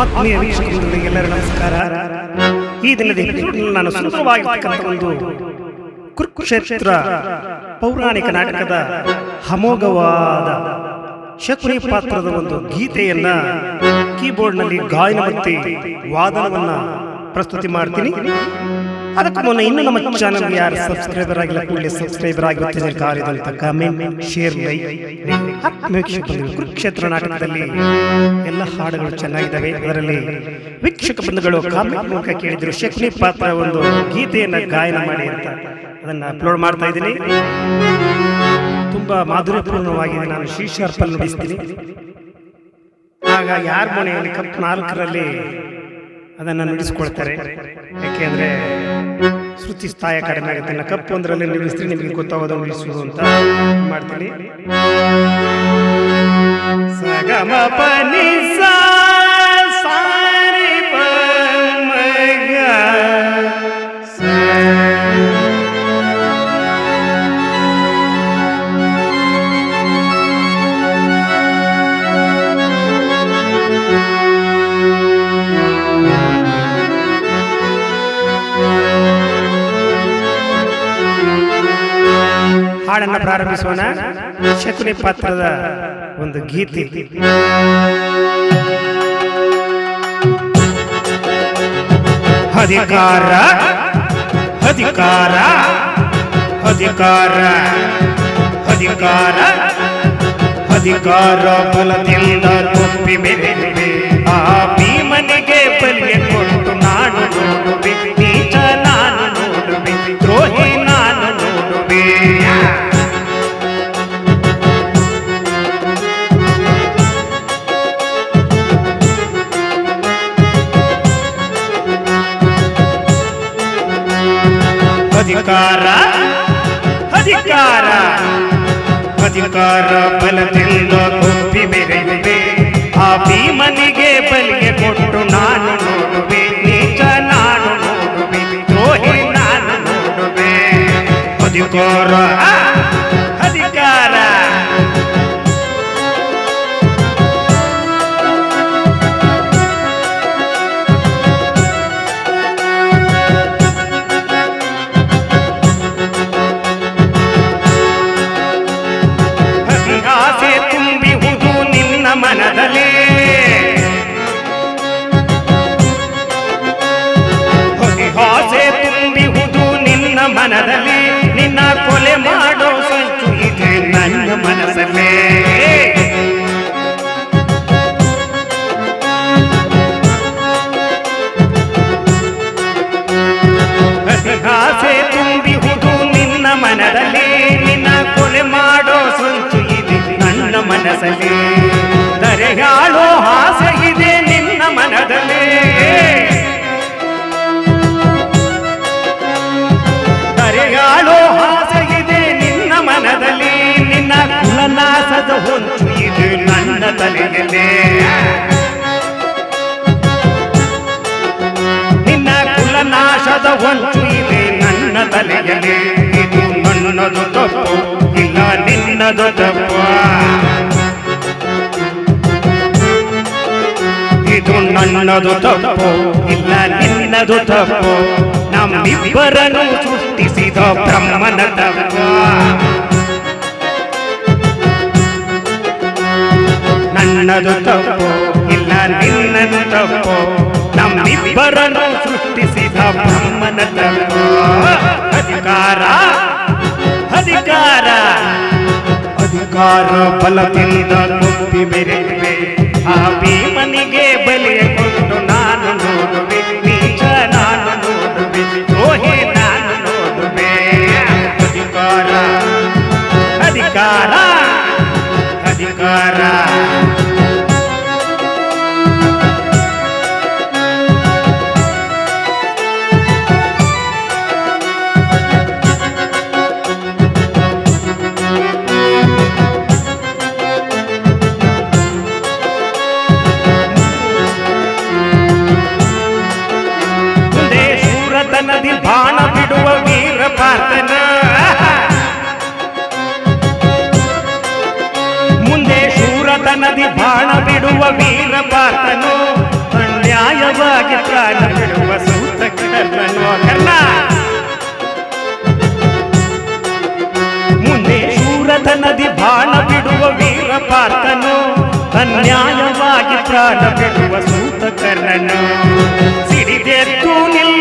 ಆತ್ಮೀಯ ವೀಕ್ಷಕರಿಗೆ ಎಲ್ಲರೂ ನಮಸ್ಕಾರ. ಈ ದಿನದ ನಾನು ಸುಂದರವಾಗಿರ್ತಕ್ಕಂಥ ಒಂದು ಕುರುಕ್ಷೇತ್ರ ಪೌರಾಣಿಕ ನಾಟಕದ ಅಮೋಘವಾದ ಶಕುನಿ ಪಾತ್ರದ ಒಂದು ಗೀತೆಯನ್ನ ಕೀಬೋರ್ಡ್ನಲ್ಲಿ ಗಾಯನ ಮತ್ತು ವಾದನವನ್ನ ಪ್ರಸ್ತುತಿ ಮಾಡ್ತೀನಿ. ಅದಕ್ಕೂ ಮುನ್ನ ಇನ್ನು ನಮ್ಮ ಚಾನಲ್ ಯಾರು ಸಬ್ಸ್ಕ್ರೈಬರ್ ಆಗಿಲ್ಲ, ಕೂಡಲೇ ಸಬ್ಸ್ಕ್ರೈಬರ್ ಆಗಿರುತ್ತೆ ಕಾರ್ಯದಂತ ಕಮೆಂಟ್ ಶೇರ್ ಲೈಕ್ ಕುರುಕ್ಷೇತ್ರ ನಾಟಕದಲ್ಲಿ ಎಲ್ಲ ಹಾಡುಗಳು ಚೆನ್ನಾಗಿದ್ದಾವೆ. ಅದರಲ್ಲಿ ವೀಕ್ಷಕ ಬಂಧುಗಳು ಕಾಮೆಂಟ್ ಮೂಲಕ ಕೇಳಿದ್ರು ಶಕುನಿ ಪಾತ್ರ ಒಂದು ಗೀತೆಯನ್ನ ಗಾಯನ ಮಾಡಿ ಅಂತ ಅದನ್ನ ಅಪ್ಲೋಡ್ ಮಾಡ್ತಾ ಇದ್ದೀನಿ. ತುಂಬಾ ಮಾಧುರ್ಯಪೂರ್ಣವಾಗಿದೆ. ನಾನು ಶೀರ್ಷಾರ್ಪಲ್ ನುಡಿಸ್ತೀನಿ. ಆಗ ಯಾರ ಮನೆಯಲ್ಲಿ ಕಪ್ ನಾಲ್ಕರಲ್ಲಿ ಅದನ್ನ ನುಡಿಸ್ಕೊಳ್ತಾರೆ. ಯಾಕೆಂದ್ರೆ ಶ್ರುತಿ ಸ್ಥಾಯ ಕಡಿಮೆ ಆಗುತ್ತೆ. ಕಪ್ಪು ಒಂದರಲ್ಲಿ ನಿಲ್ಲಿಸ್ತೀನಿ ನಿಮಗೆ ಗೊತ್ತಾಗೋದು ನುಡಿಸುವುದು ಅಂತ ಮಾಡ್ತೀನಿ. ಸಗಮ ಪನಿ ಹಾಡನ್ನ ಪ್ರಾರಂಭಿಸೋಣ ಶಕುನಿ ಪಾತ್ರದ ಒಂದು ಗೀತೆ ಅಧಿಕಾರ ಅಧಿಕಾರ ಅಧಿಕಾರ ಅಧಿಕಾರ ಅಧಿಕಾರ ಬಲದಿಂದ ತಪ್ಪಿ ಬೆಳೆದಿದೆ ಆ ಅಧಿಕಾರ ಅಧಿಕಾರ ಅಧಿಕಾರ ಬಲದಿಂದ ಕೊಪ್ಪಿ ಬೆರೆಯುವೆ ಆ ಭೀಮನಿಗೆ ಬಲಿಗೆ ಕೊಟ್ಟು ನಾನು ನೋಡುವೆ ನೀಚ ನಾನು ನೋಡುವೆ ದ್ರೋಹಿ ನಾನು ನೋಡುವೆ ಅಧಿಕಾರ ಅಧಿಕಾರ ನಿನ್ನ ಮನದಲ್ಲಿ ನಿನ್ನ ಕೊಲೆ ಮಾಡೋ ಸಂಚು ಇದೆ ನನ್ನ ಮನಸ್ಸಲ್ಲೇ. ಆಸೆ ತುಂಬಿಹುದು ನಿನ್ನ ಮನದಲ್ಲಿ ನಿನ್ನ ಕೊಲೆ ಮಾಡೋ ಸಂಚು ಇದೆ. ನನ್ನ ಮನಸ್ಸಲ್ಲಿ. ನನ್ನ ತಲೆಯಲ್ಲಿ ನಿನ್ನ ಕುಲನಾಶದ ಹೊಂಚು ಇದೆ ನನ್ನ ತಲೆಯಲ್ಲಿ ಇದು ನನ್ನದು ತಪ್ಪು ಇಲ್ಲ ನಿನ್ನದು ತಪ್ಪು ಇದು ನನ್ನದು ತಪ್ಪು ಇಲ್ಲ ನಿನ್ನದು ತಪ್ಪು ನಮ್ಮಿಬ್ಬರನ್ನು ಸೃಷ್ಟಿಸಿದ ಬ್ರಹ್ಮನ ತಪ್ಪು ನನ್ನದು ತಪ್ಪು ಇಲ್ಲ ನಿನ್ನದು ತಪ್ಪು ನಮ್ಮಿಬ್ಬರನ್ನು ಸೃಷ್ಟಿಸಿದ ಬ್ರಹ್ಮನ ತಪ್ಪು ಅಧಿಕಾರ ಅಧಿಕಾರ ಅಧಿಕಾರ ಬಲದಿಂದ ತುಂಬಿ ಬೆರೆಯುವೆ ಆ ಭೀಮನಿಗೆ ಬಲಿಯ ಕೊಟ್ಟು ನಾನು ನೋಡುವೆ ನೀಚ ನಾನು ನೋಡುವೆ ದ್ರೋಹಿ ನಾನು ನೋಡುವೆ ಅಧಿಕಾರ ಅಧಿಕಾರ ಅಧಿಕಾರ ಬಾಣ ಬಿಡುವ ವೀರ ಪಾತನು ಅನ್ಯಾಯವಾಗಿ ಪ್ರಾಣ ಬಿಡುವ ಸೂತ ಕರ್ಮನು ಕರ್ಣ ಮುನ್ನೆ ಸೂರದ ನದಿ ಬಾಣ ಬಿಡುವ ವೀರ ಪಾತನು ಅನ್ಯಾಯವಾಗಿ ಪ್ರಾಣ ಬಿಡುವ ಸೂತ ಕರ್ಣನು. ಸಿಡಿದೆತ್ತು ನಿಲ್ಲ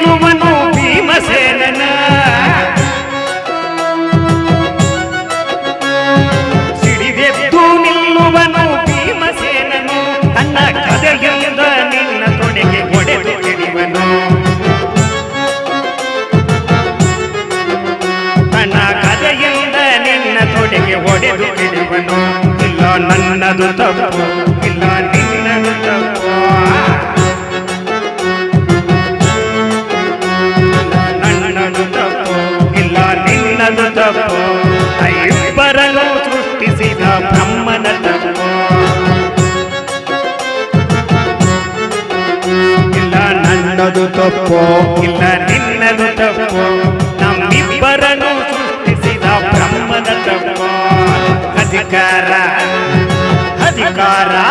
ನನ್ನದು ತಪ್ಪು ಇಲ್ಲ ನಿನ್ನದು ತಪ್ಪು ನನ್ನದು ತಪ್ಪು ಇಲ್ಲ ನಿನ್ನದು ತಪ್ಪು ಇಬ್ಬರನ್ನು ಸೃಷ್ಟಿಸಿದ ಬ್ರಹ್ಮನ ತಪ್ಪು ಇಲ್ಲ ನನ್ನದು ತಪ್ಪು ಇಲ್ಲ ನಿನ್ನದು ತಪ್ಪು ನಮ್ಮಿಬ್ಬರನ್ನು ಸೃಷ್ಟಿಸಿದ ಬ್ರಹ್ಮನ ತಪ್ಪು ಅಧಿಕಾರ पुकारा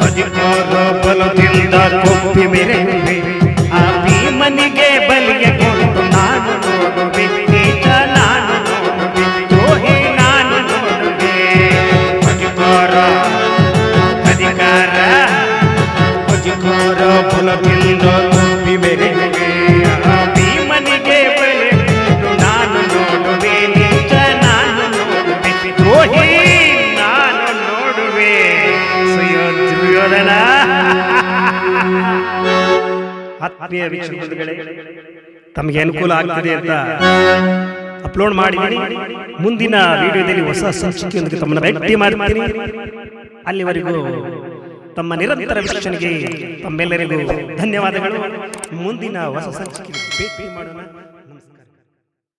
हज और बल दिन दा को मेरे ಆತ್ಮೀಯ ವೀಕ್ಷಕರುಗಳೇ, ತಮಗೆ ಅನುಕೂಲ ಆಗ್ತದೆ ಅಂತ ಅಪ್ಲೋಡ್ ಮಾಡಿ, ಮುಂದಿನ ವಿಡಿಯೋದಲ್ಲಿ ಹೊಸ ಸಂಚಿಕೆಯೊಂದಿಗೆ ತಮ್ಮನ್ನು ಭೇಟಿ ಮಾಡ್ತೀನಿ. ಅಲ್ಲಿವರೆಗೂ ತಮ್ಮ ನಿರಂತರ ವೀಕ್ಷಣೆಗೆ ತಮ್ಮೆಲ್ಲರಿಗೂ ಧನ್ಯವಾದಗಳು. ಮುಂದಿನ ಹೊಸ ಸಂಚಿಕೆ ಭೇಟಿ ಮಾಡೋಣ.